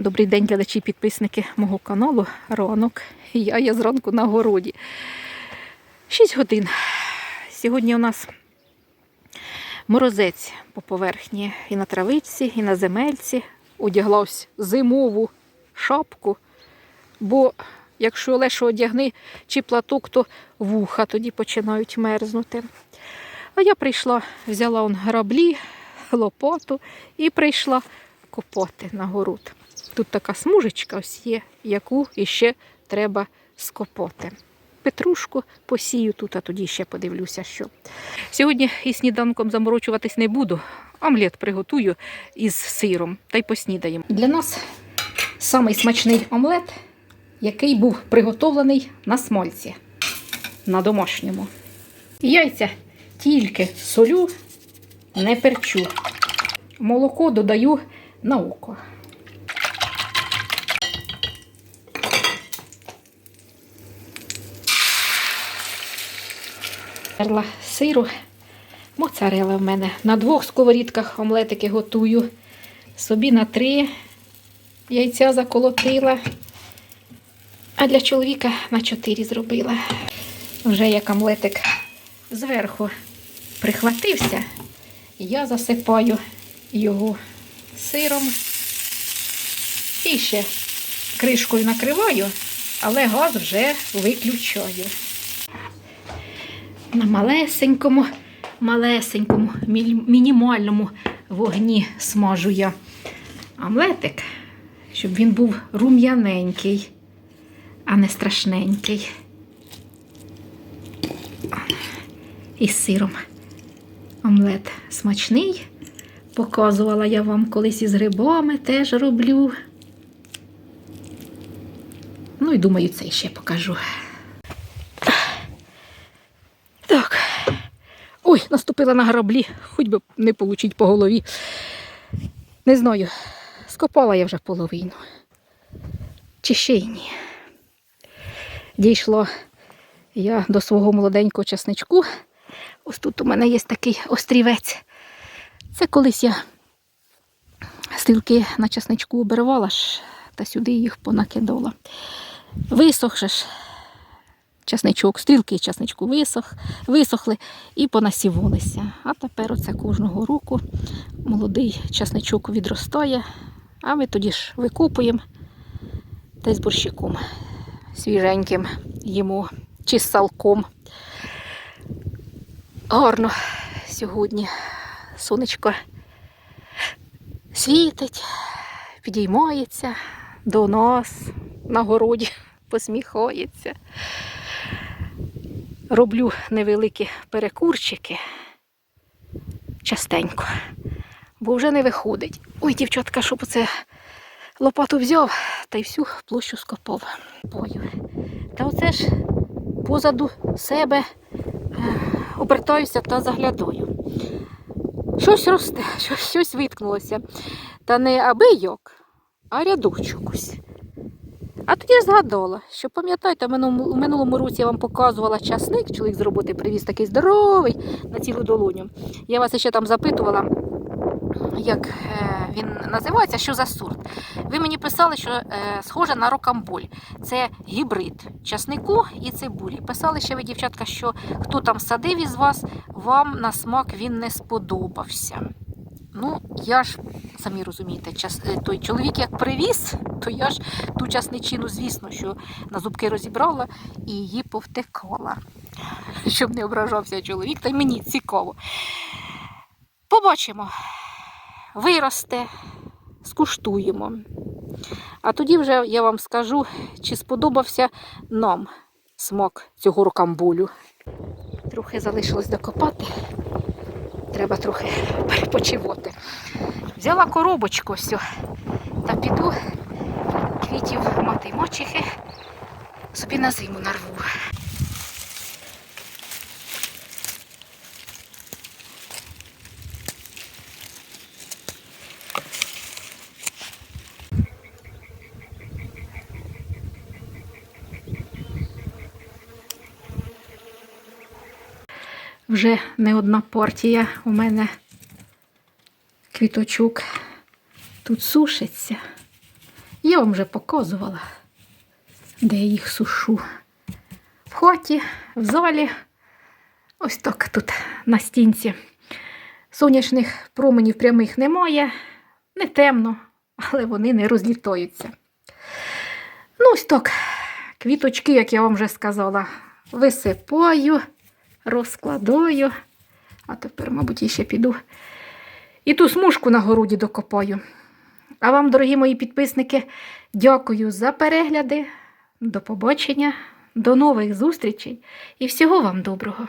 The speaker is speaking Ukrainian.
Добрий день, глядачі і підписники мого каналу. Ранок. Я є зранку на городі. 6 годин. Сьогодні у нас морозець по поверхні і на травичці, і на земельці. Одягла зимову шапку. Бо якщо лише одягни чи платок, то вуха тоді починають мерзнути. А я прийшла, взяла он граблі, лопату і прийшла копати на город. Тут така смужечка ось є, яку іще треба скопати. Петрушку посію тут, а тоді ще подивлюся, що. Сьогодні із сніданком заморочуватись не буду. Омлет приготую із сиром та й поснідаємо. Для нас самий смачний омлет, який був приготовлений на смольці, на домашньому. Яйця тільки солю, не перчу. Молоко додаю на око. Перла сиру, моцарела в мене. На двох сковорідках омлетики готую. Собі на три яйця заколотила. А для чоловіка на чотири зробила. Вже як омлетик зверху прихватився, я засипаю його сиром. І ще кришкою накриваю, але газ вже виключаю. На малесенькому, малесенькому, мінімальному вогні смажу я омлетик, щоб він був рум'яненький, а не страшненький. Із сиром. Омлет смачний. Показувала я вам колись із грибами, теж роблю. Ну і думаю, це ще покажу. Так. Ой, наступила на граблі, хоч би не получить по голові. Не знаю, скопала я вже половину. Чи ще й ні. Дійшла я до свого молоденького часничку. Ось тут у мене є такий острівець. Це колись я стрілки на часничку обірвала ж, та сюди їх понакидала. Висох же ж часничок, стрілки часничку висох, висохли і понасівалися. А тепер оце кожного року молодий часничок відростає, а ми тоді ж викопуємо та й з борщиком свіженьким їмо чи з салком. Гарно сьогодні сонечко світить, підіймається до нас на городі, посміхається. Роблю невеликі перекурчики частенько, бо вже не виходить. Ой, дівчатка, щоб оце лопату взяв та й всю площу скопав. Та оце ж позаду себе е, обертаюся та заглядаю. Щось росте, щось, виткнулося. Та не аби як, а рядочок ось. А тоді ж згадала, що пам'ятаєте, у минулому році я вам показувала часник, чоловік з роботи привіз такий здоровий на цілу долоню. Я вас ще там запитувала, як е, він називається, що за сорт. Ви мені писали, що е, схоже на рокамболь. Це гібрид часнику і цибулі. Писали ще ви, дівчатка, що хто там садив із вас, вам на смак він не сподобався. Ну, я ж, самі розумієте, час, е, той чоловік як привіз, то я ж ту часничину, звісно, що на зубки розібрала і її повтикала. Щоб не ображався чоловік, та й мені цікаво. Побачимо. Виросте, скуштуємо. А тоді вже я вам скажу, чи сподобався нам смак цього рукамбулю. Трохи залишилось докопати. Треба трохи перепочивати. Взяла коробочку всю та піду квітів мати мочихи, собі на зиму нарву. Вже не одна партія у мене квіточок тут сушиться. Я вам вже показувала, де я їх сушу. В хаті, в залі. Ось так тут на стінці. Сонячних променів прямих немає, не темно, але вони не розлітаються. Ну, ось так, квіточки, як я вам вже сказала, висипаю, розкладаю. А тепер, мабуть, іще піду. І ту смужку на городі докопаю. А вам, дорогі мої підписники, дякую за перегляди. До побачення, до нових зустрічей і всього вам доброго!